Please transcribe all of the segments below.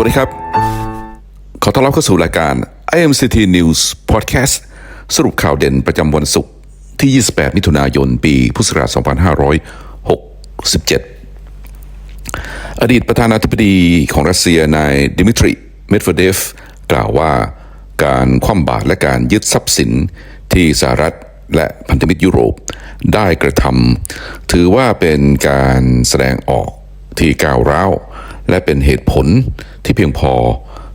วัสดีครับ ขอต้อนรับเข้าสู่รายการ IMCT News Podcast สรุปข่าวเด่นประจำวันศุกร์ที่ 28 มิถุนายน ปี พุทธศักราช 2567 อดีตประธานาธิบดีของรัสเซียนายดิมิทรี เมดเวเดฟ กล่าวว่าการคว่ำบาตรและการยึดทรัพย์สินที่สหรัฐและพันธมิตรยุโรปได้กระทำถือว่าเป็นการแสดงออก ที่ก้าวร้าวและเป็นเหตุผลที่เพียงพอ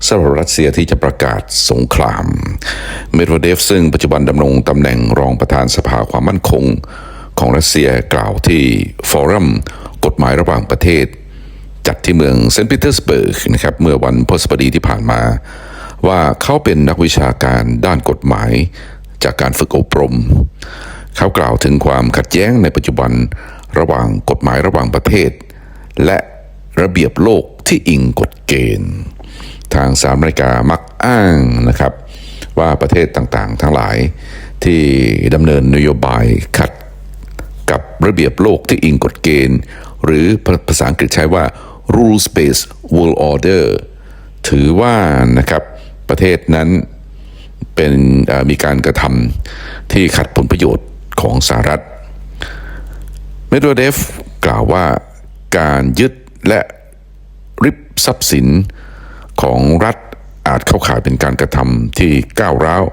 สำหรับรัสเซียที่จะประกาศสงคราม เมดเวเดฟซึ่งปัจจุบันดำรงตำแหน่งรองประธานสภาความมั่นคง ของรัสเซียกล่าวที่ฟอรัมกฎหมายระหว่างประเทศ จัดที่เมืองเซนต์ปีเตอร์สเบิร์กนะครับเมื่อวันพฤหัสบดีที่ผ่านมา ว่าเขาเป็นนักวิชาการด้านกฎหมาย จากการฝึกอบรม เขากล่าวถึงความขัดแย้งในปัจจุบันระหว่างกฎหมายระหว่างประเทศ และระเบียบโลกที่อิงกฎเกณฑ์ ทางสหรัฐอเมริกามักอ้างนะครับว่าประเทศต่างๆ ทั้งหลายที่ดำเนินนโยบายขัดกับระเบียบโลกที่อิงกฎเกณฑ์ หรือภาษาอังกฤษใช้ว่า rules based world order ถือว่านะครับประเทศนั้นเป็นมีการกระทำที่ขัดผลประโยชน์ของสหรัฐเมดเวเดฟกล่าวว่า การยึดและริบทรัพย์สินของรัฐอาจเข้าข่ายเป็นการกระทำที่ก้าวร้าว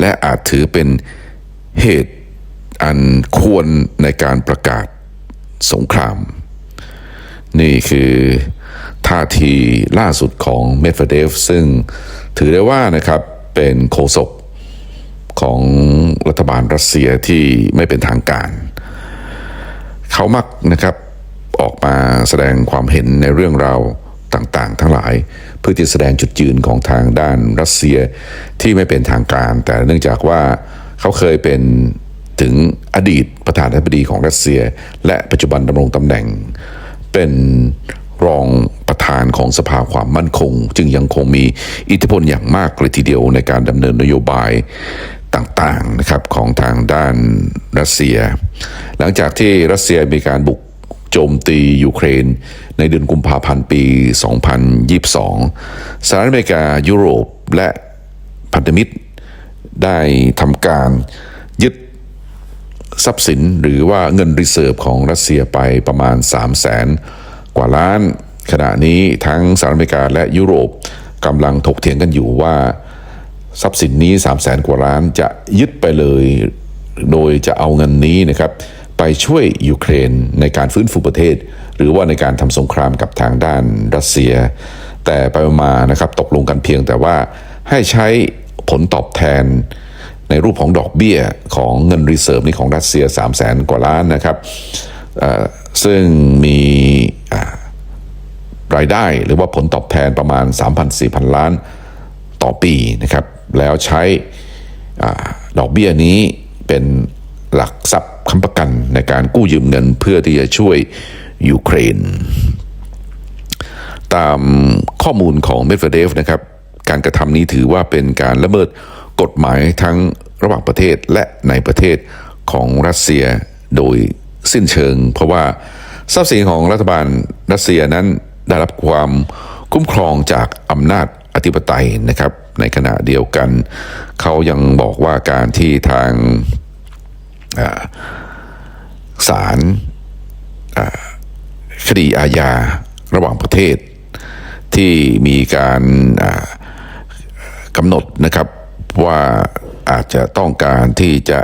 และอาจถือเป็นเหตุอันควรในการประกาศสงคราม นี่คือท่าทีล่าสุดของเมดเวเดฟซึ่งถือได้ว่านะครับเป็นโฆษกของรัฐบาลรัสเซียที่ไม่เป็นทางการ เขามักนะครับ ออกมาแสดงความเห็นในเรื่องราวต่างๆ ทั้งหลายเพื่อที่แสดงจุดยืนของทางด้านรัสเซียที่ไม่เป็นทางการ แต่เนื่องจากว่าเขาเคยเป็นถึงอดีตประธานาธิบดีของรัสเซีย และปัจจุบันดำรงตำแหน่ง เป็นรองประธานของสภาความมั่นคง จึงยังคงมีอิทธิพลอย่างมากเลยทีเดียวในการดำเนินนโยบายต่างๆนะครับของทางด้านรัสเซีย หลังจากที่รัสเซียมีการบุก โจมตียูเครน ในเดือนกุมภาพันธ์ปี 2022 สหรัฐอเมริกายุโรปและพันธมิตรได้ทำการยึดทรัพย์สินหรือว่าเงินรีเซิร์ฟของรัสเซียไปประมาณ 3 0 0แสนกว่าล้าน ขณะนี้ทั้งสหรัฐอเมริกาและยุโรปกำลังถกเถียงกันอยู่ว่าทรัพย์สินนี้ 3 0 0แสนกว่าล้านจะยึดไปเลย โดยจะเอาเงินนี้นะครับ ไปช่วยยูเครนในการฟื้นฟูประเทศ หรือว่าในการทำสงครามกับทางด้านรัสเซีย แต่ไปมานะครับตกลงกันเพียงแต่ว่าให้ใช้ผลตอบแทนในรูปของดอกเบี้ยของเงินรีเซิร์ฟนี้ของรัสเซีย 3 0 0แสนกว่าล้านนะครับ ซึ่งมีรายได้หรือว่าผลตอบแทนประมาณ3,400 ล้านต่อปีนะครับ แล้วใช้อดอกเบี้ยนี้เป็นหลักทรัพย์ ค้ำประกันในการกู้ยืมเงินเพื่อที่จะช่วยยูเครน ตามข้อมูลของเมดเวเดฟนะครับ การกระทำนี้ถือว่าเป็นการละเมิดกฎหมายทั้งระหว่างประเทศและในประเทศของรัสเซียโดยสิ้นเชิง เพราะว่าทรัพย์สินของรัฐบาลรัสเซียนั้นได้รับความคุ้มครองจากอำนาจอธิปไตยนะครับ ในขณะเดียวกัน เขายังบอกว่าการที่ทาง ศาลคดีอาญาระหว่างประเทศ ที่มีการกำหนดนะครับว่าอาจจะต้องการที่จะ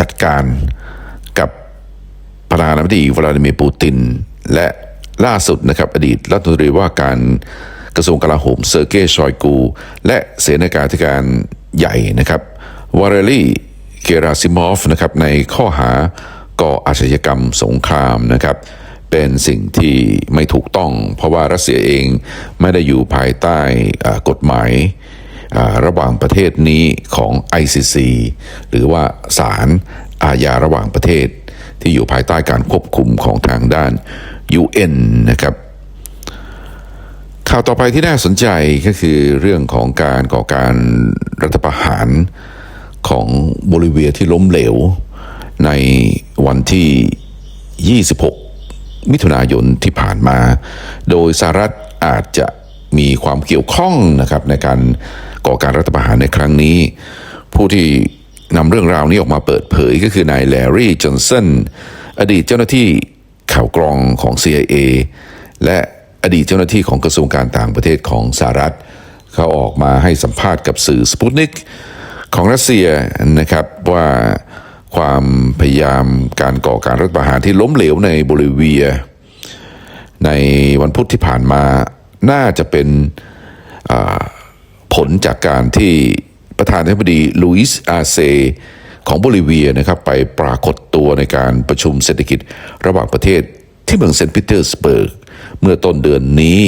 จัดการกับประธานาธิบดีวลาดิเมียร์ปูติน และล่าสุดนะครับอดีตรัฐมนตรีว่าการกระทรวงกลาโหมเซอร์เกย์ชอยกู และเสนาธิการใหญ่นะครับวาเรลี่ เกราซิมอฟนะครับในข้อหาก่ออาชญากรรมสงครามนะครับเป็นสิ่งที่ไม่ถูกต้อง เพราะว่ารัสเซียเองไม่ได้อยู่ภายใต้กฎหมายระหว่างประเทศนี้ของ ICC หรือว่าศาลอาญาระหว่างประเทศ ที่อยู่ภายใต้การควบคุมของทางด้าน UN นะครับข่าวต่อไปที่น่าสนใจก็คือเรื่องของการก่อการรัฐประหาร ของโบลิเวียที่ล้มเหลว ในวันที่ 26 มิถุนายนที่ผ่านมา โดยสหรัฐอาจจะมีความเกี่ยวข้องนะครับในการก่อการรัฐประหารในครั้งนี้ ผู้ที่นำเรื่องราวนี้ออกมาเปิดเผยก็คือนายแลรี่จอห์นสันอดีตเจ้าหน้าที่ข่าวกรองของ CIA และอดีตเจ้าหน้าที่ของกระทรวงการต่างประเทศของสหรัฐ เขาออกมาให้สัมภาษณ์กับสื่อสปุตนิก ของรัสเซียนะครับว่าความพยายามการก่อการรัฐประหารที่ล้มเหลวในโบลิเวีย ในวันพุธที่ผ่านมาน่าจะเป็นผลจากการที่ประธานาธิบดีลุยส์อาเซของโบลิเวียนะครับไปปรากฏตัวในการประชุมเศรษฐกิจระหว่างประเทศที่เมืองเซนต์ปีเตอร์สเบิร์กเมื่อต้นเดือนนี้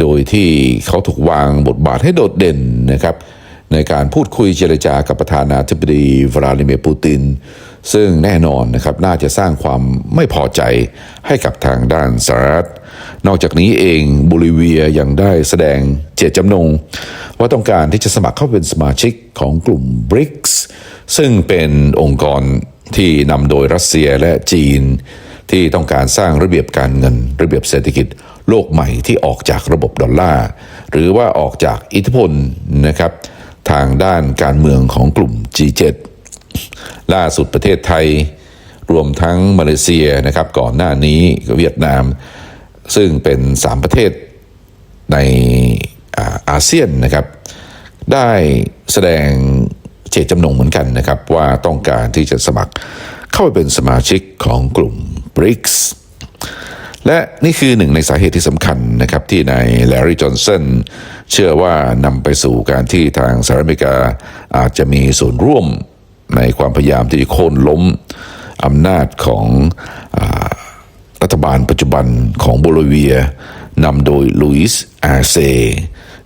โดยที่เขาถูกวางบทบาทให้โดดเด่นนะครับ ในการพูดคุยเจรจากับประธานาธิบดีวลาดิเมียร์ปูติน ซึ่งแน่นอนนะครับน่าจะสร้างความไม่พอใจให้กับทางด้านสหรัฐ นอกจากนี้เองโบลิเวียยังได้แสดงเจตจำนง ว่าต้องการที่จะสมัครเข้าเป็นสมาชิกของกลุ่ม BRICS ซึ่งเป็นองค์กรที่นำโดยรัสเซียและจีน ที่ต้องการสร้างระเบียบการเงิน ระเบียบเศรษฐกิจโลกใหม่ที่ออกจากระบบดอลลาร์หรือว่าออกจากอิทธิพลนะครับ ทางด้านการเมืองของกลุ่ม G7 ล่าสุดประเทศไทย รวมทั้งมาเลเซียนะครับ ก่อนหน้านี้ก็เวียดนาม ซึ่งเป็นสามประเทศในอาอาเซียนนะครับ ได้แสดงเจตจำนงเหมือนกันนะครับ ว่าต้องการที่จะสมัครเข้าไปเป็นสมาชิกของกลุ่ม BRICS และนี่คือหนึ่งในสาเหตุที่สำคัญนะครับที่นายแลรี่จอห์นสันเชื่อว่านำไปสู่การที่ทางสหรัฐอเมริกาอาจจะมีส่วนร่วมในความพยายามที่จะโค่นล้มอำนาจของอรัฐบาลปัจจุบันของโบลิเวียนำโดยลุยส์อาเซ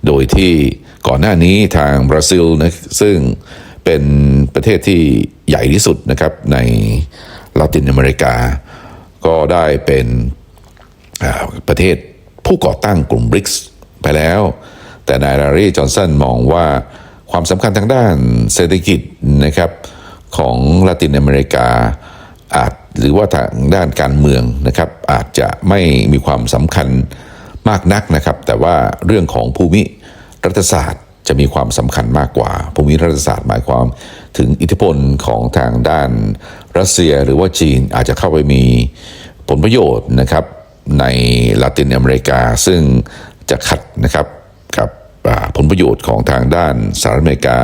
โดยที่ก่อนหน้านี้ทางบราซิลนะซึ่งเป็นประเทศที่ใหญ่ที่สุดนะครับในลาตินอเมริกา ก็ได้เป็น ประเทศผู้ก่อตั้งกลุ่มบริกส์ไปแล้ว แต่นายลารีจอห์นสันมองว่าความสำคัญทางด้านเศรษฐกิจนะครับของลาตินอเมริกาอาจหรือว่าทางด้านการเมืองนะครับอาจจะไม่มีความสำคัญมากนักนะครับ แต่ว่าเรื่องของภูมิรัฐศาสตร์จะมีความสำคัญมากกว่า ภูมิรัฐศาสตร์หมายความถึงอิทธิพลของทางด้านรัสเซียหรือว่าจีนอาจจะเข้าไปมีผลประโยชน์นะครับ ในลาตินอเมริกา ซึ่งจะขัดนะครับกับผลประโยชน์ของทางด้านสหรัฐอเมริกา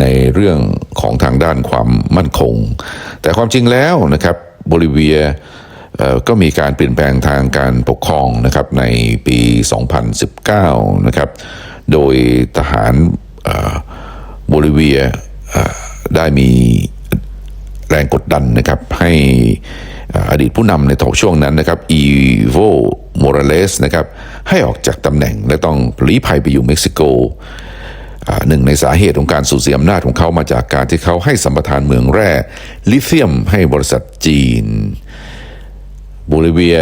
ในเรื่องของทางด้านความมั่นคง แต่ความจริงแล้วนะครับโบลิเวียก็มีการเปลี่ยนแปลงทางการปกครองนะครับในปี 2019 นะครับ โดยทหารโบลิเวียได้มีแรงกดดันนะครับให้ อดีตผู้นำในถกช่วงนั้นนะครับอีโวโมราเลสนะครับให้ออกจากตำแหน่งและต้องลี้ภัยไปอยู่เม็กซิโกหนึ่งในสาเหตุของการสูญเสียอำนาจของเขามาจากการที่เขาให้สัมปทานเมืองแร่ลิเธียมให้บริษัทจีนโบลิเวีย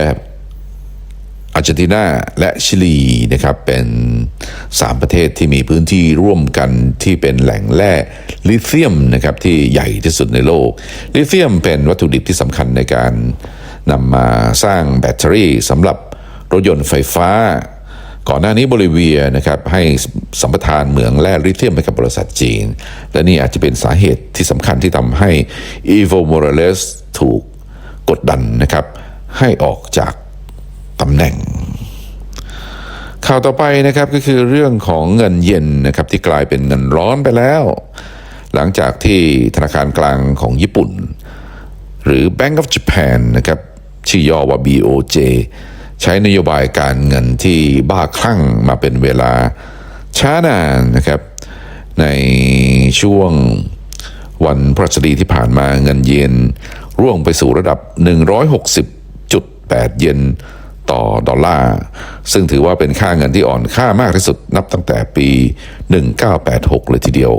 อาร์เจนตินาและชิลีนะครับเป็นสามประเทศที่มีพื้นที่ร่วมกันที่เป็นแหล่งแร่ลิเธียมนะครับที่ใหญ่ที่สุดในโลก ลิเธียมเป็นวัตถุดิบที่สำคัญในการนำมาสร้างแบตเตอรี่สำหรับรถยนต์ไฟฟ้า ก่อนหน้านี้โบลิเวียนะครับให้สัมปทานเหมืองแร่ลิเธียมให้กับบริษัทจีน และนี่อาจจะเป็นสาเหตุที่สำคัญที่ทำให้อีโวโมราเลสถูกกดดันนะครับให้ออกจาก ตำแหน่ง ข่าวต่อไปนะครับก็คือเรื่องของเงินเย็นนะครับที่กลายเป็นเงินร้อนไปแล้ว หลังจากที่ธนาคารกลางของญี่ปุ่น หรือ Bank of Japan นะครับชื่อย่อว่า BOJ ใช้นโยบายการเงินที่บ้าคลั่งมาเป็นเวลาช้านานนะครับ ในช่วงวันพฤหัสบดีที่ผ่านมาเงินเยนร่วงไปสู่ระดับ 160.8 เยน ต่อดอลลาร์ ซึ่งถือว่าเป็นค่าเงินที่อ่อนค่ามากที่สุดนับตั้งแต่ปี 1986 เลยทีเดียว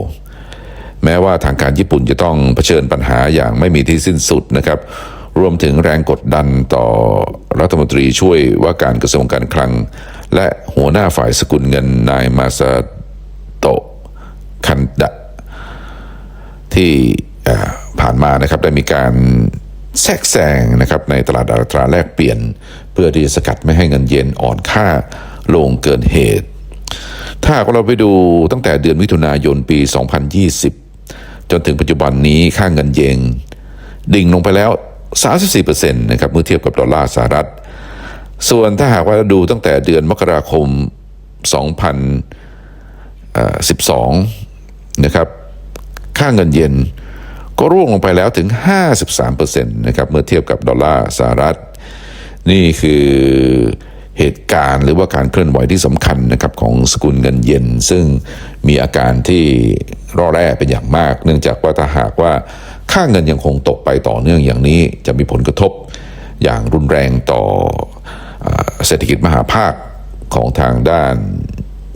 แม้ว่าทางการญี่ปุ่นจะต้องเผชิญปัญหาอย่างไม่มีที่สิ้นสุดนะครับ รวมถึงแรงกดดันต่อรัฐมนตรีช่วยว่าการกระทรวงการคลัง และหัวหน้าฝ่ายสกุลเงินนายมาซาโตะคันดะที่ผ่านมานะครับได้มีการ แทรกแซงนะครับในตลาดอัตราแลกเปลี่ยน เพื่อที่จะสกัดไม่ให้เงินเยนอ่อนค่าลงเกินเหตุ ถ้าหากเราไปดูตั้งแต่เดือนมิถุนายนปี 2020 จนถึงปัจจุบันนี้ค่าเงินเยนดิ่งลงไปแล้ว 34%นะครับเมื่อเทียบกับดอลลาร์สหรัฐ ส่วนถ้าหากว่าดูตั้งแต่เดือนมกราคม 2012 นะครับ ค่าเงินเยน ก็ร่วงลงไปแล้วถึง 53%นะครับเมื่อเทียบกับดอลลาร์สหรัฐ นี่คือเหตุการณ์หรือว่าการเคลื่อนไหวที่สำคัญนะครับของสกุลเงินเยนซึ่งมีอาการที่ร่อแร่เป็นอย่างมาก เนื่องจากว่าถ้าหากว่าค่าเงินยังคงตกไปต่อเนื่องอย่างนี้ จะมีผลกระทบอย่างรุนแรงต่ออเศรษฐกิจมหาภาคของทางด้าน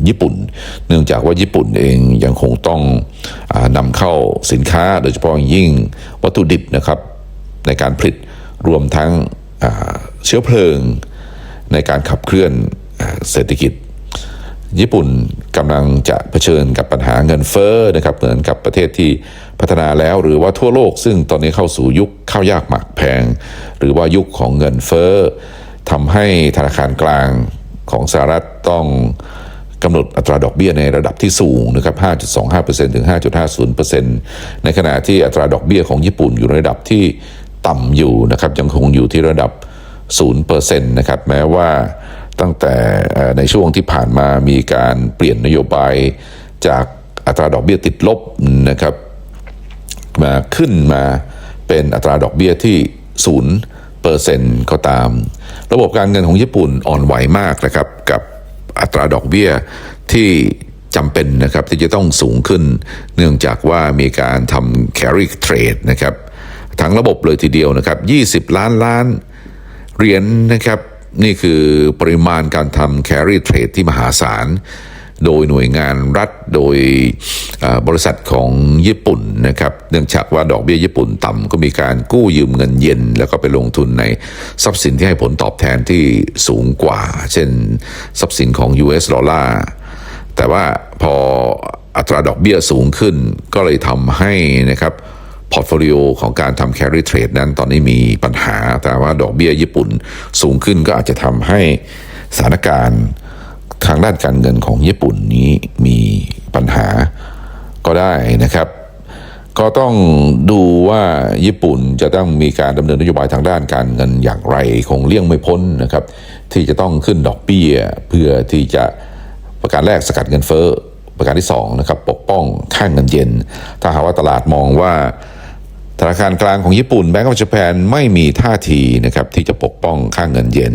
ญี่ปุ่น เนื่องจากว่าญี่ปุ่นเองยังคงต้องอนำเข้าสินค้าโดยเฉพาะอย่างยิ่งวัตถุดิบนะครับในการผลิตรวมทั้งเชื้อเพลิงในการขับเคลื่อนอเศรษฐกิจ ญี่ปุ่นกำลังจะเผชิญกับปัญหาเงินเฟ้อนะครับเหมือนกับประเทศที่พัฒนาแล้วหรือว่าทั่วโลก ซึ่งตอนนี้เข้าสู่ยุคข้าวยากหมากแพง หรือว่ายุคของเงินเฟ้อทำให้ธนาคารกลางของสหรัฐต้อง กำหนดอัตราดอกเบี้ยในระดับที่สูงนะครับ 5.25%ถึง 5.50%ในขณะที่อัตราดอกเบี้ยของญี่ปุ่นอยู่ในระดับที่ต่ำอยู่นะครับ ยังคงอยู่ที่ระดับ 0%นะครับ แม้ว่าตั้งแต่ในช่วงที่ผ่านมามีการเปลี่ยนนโยบายจากอัตราดอกเบี้ยติดลบนะครับ มาขึ้นมาเป็นอัตราดอกเบี้ยที่ศูนย์เปอร์เซ็นต์ก็ตาม ระบบการเงินของญี่ปุ่นอ่อนไหวมากนะครับกับ อัตราดอกเบี้ยที่จำเป็นนะครับที่จะต้องสูงขึ้น เนื่องจากว่ามีการทำ carry trade นะครับทั้งระบบเลยทีเดียวนะครับ 20 ล้านล้านเหรียญนะครับ นี่คือปริมาณการทำ carry trade ที่มหาศาล โดยหน่วยงานรัฐโดยบริษัทของญี่ปุ่นนะครับเนื่องจากว่าดอกเบี้ยญี่ปุ่นต่ำก็มีการกู้ยืมเงินเย็น แล้วก็ไปลงทุนในทรัพย์สินที่ให้ผลตอบแทนที่สูงกว่า เช่นทรัพย์สินของ US ดอลลาร์แต่ว่าพออัตราดอกเบี้ยสูงขึ้นก็เลยทำให้นะครับพอร์ตโฟลิโอของการทำ carry trade นั้นตอนนี้มีปัญหา แต่ว่าดอกเบี้ยญี่ปุ่นสูงขึ้นก็อาจจะทำให้สถานการณ์ ทางด้านการเงินของญี่ปุ่นนี้มีปัญหาก็ได้นะครับ ก็ต้องดูว่าญี่ปุ่นจะต้องมีการดำเนินนโยบายทางด้านการเงินอย่างไร คงเลี่ยงไม่พ้นนะครับ ที่จะต้องขึ้นดอกเบี้ย เพื่อที่จะประการแรกสกัดเงินเฟ้อประการที่สองนะครับปกป้องค่างเงินเยนถ้าหากว่าตลาดมองว่า ธนาคารกลางของญี่ปุ่นแบงก์ออฟญี่ปุ่นไม่มีท่าทีนะครับที่จะปกป้องค่าเงินเยน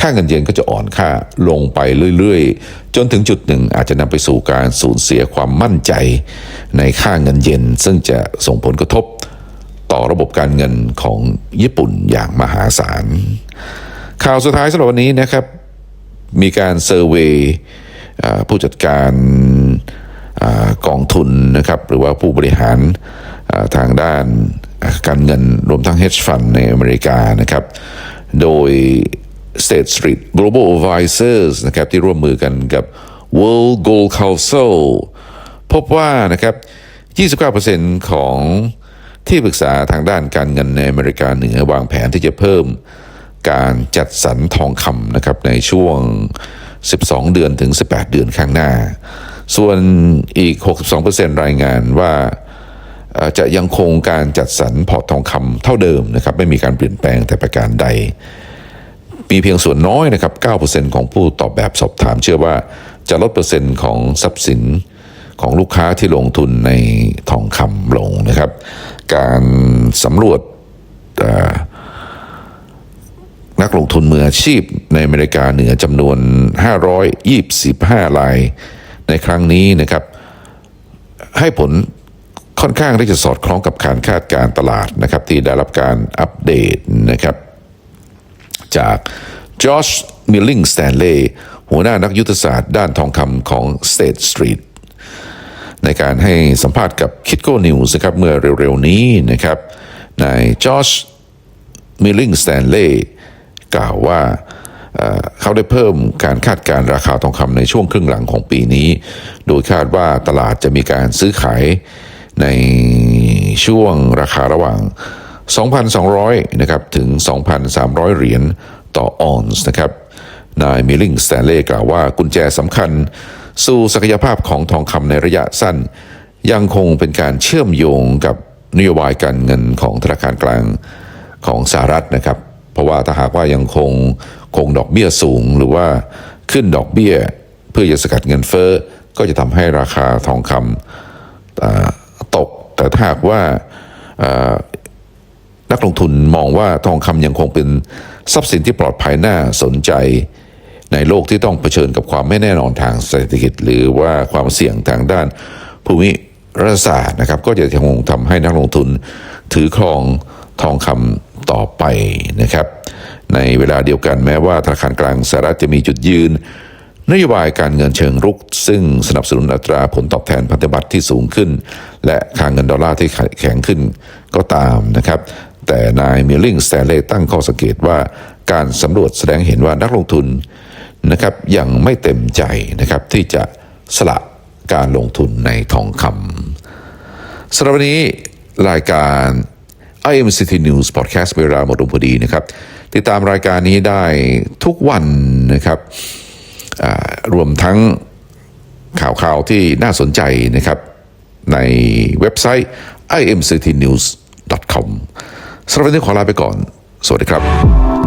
ค่าเงินเยนก็จะอ่อนค่าลงไปเรื่อยๆ จนถึงจุดหนึ่งอาจจะนำไปสู่การสูญเสียความมั่นใจในค่าเงินเยน ซึ่งจะส่งผลกระทบต่อระบบการเงินของญี่ปุ่นอย่างมหาศาล ข่าวสุดท้ายสำหรับวันนี้นะครับมีการเซอร์เวยผู้จัดการอกองทุนนะครับหรือว่าผู้บริหาร ทางด้านการเงินรวมทั้ง hedge fund ในอเมริกานะครับ โดย State Street Global Advisors นะครับที่ร่วมมือกันกับ World Gold Council พบว่านะครับ 29%ของที่ปรึกษาทางด้านการเงินในอเมริกาเหนือวางแผนที่จะเพิ่มการจัดสรรทองคำนะครับในช่วง 12 เดือนถึง 18 เดือนข้างหน้า ส่วนอีก 62%รายงานว่า จะยังคงการจัดสรรพอร์ตทองคำเท่าเดิมนะครับไม่มีการเปลี่ยนแปลงแต่ประการใด มีเพียงส่วนน้อยนะครับ 9%ของผู้ตอบแบบสอบถาม เชื่อว่าจะลดเปอร์เซ็นต์ของทรัพย์สินของลูกค้าที่ลงทุนในทองคำลงนะครับ การสำรวจนักลงทุนมืออาชีพในอเมริกาเหนือจำนวน 525รายในครั้งนี้นะครับ ให้ผล ค่อนข้างที่จะสอดคล้องกับการคาดการตลาดนะครับที่ได้รับการอัปเดตนะครับจากจอชมิลลิงสแตนเลย์หัวหน้านักยุทธศาสตร์ด้านทองคำของ State Street ในการให้สัมภาษณ์กับคิดโก้นิวส์นะครับเมื่อเร็วๆนี้นะครับนายจอชมิลลิงสแตนเลย์กล่าวว่าเขาได้เพิ่มการคาดการราคาทองคำในช่วงครึ่งหลังของปีนี้ โดยคาดว่าตลาดจะมีการซื้อขาย ในช่วงราคาระหว่าง 2,200 นะครับถึง 2,300 เหรียญต่อออนซ์นะครับ นายมิลลิงสแตนเลย์กล่าวว่ากุญแจสำคัญสู่ศักยภาพของทองคำในระยะสั้น ยังคงเป็นการเชื่อมโยงกับนโยบายการเงินของธนาคารกลางของสหรัฐนะครับ เพราะว่าถ้าหากว่ายังคงคงดอกเบี้ยสูงหรือว่าขึ้นดอกเบี้ย เพื่อจะสกัดเงินเฟ้อก็จะทำให้ราคาทองคำ แต่ถ้าหากว่าอ่านักลงทุนมองว่าทองคำยังคงเป็นทรัพย์สินที่ปลอดภัยน่าสนใจในโลกที่ต้องเผชิญกับความไม่แน่นอนทางเศรษฐกิจ หรือว่าความเสี่ยงทางด้านภูมิรัฐศาสตร์นะครับ ก็จะยังคงทำให้นักลงทุนถือครองทองคำต่อไปนะครับ ในเวลาเดียวกันแม้ว่าธนาคารกลางสหรัฐจะมีจุดยืน นโยบายการเงินเชิงรุก ซึ่งสนับสนุนอัตราผลตอบแทนพันธบัตรที่สูงขึ้น และค่าเงินดอลลาร์ที่แข็งขึ้นก็ตามนะครับ แต่นายมิลลิงสแตนเลย์ตั้งข้อสังเกตว่าการสำรวจแสดงเห็นว่านักลงทุนนะครับยังไม่เต็มใจนะครับที่จะสละการลงทุนในทองคำสำหรับวันนี้รายการ IMCT News Podcast เวลาหมดลงพอดีนะครับ ติดตามรายการนี้ได้ทุกวันนะครับรวมทั้งข่าวข่าวที่น่าสนใจนะครับ ในเว็บไซต์ imctnews.com สำหรับวันนี้ขอลาไปก่อน สวัสดีครับ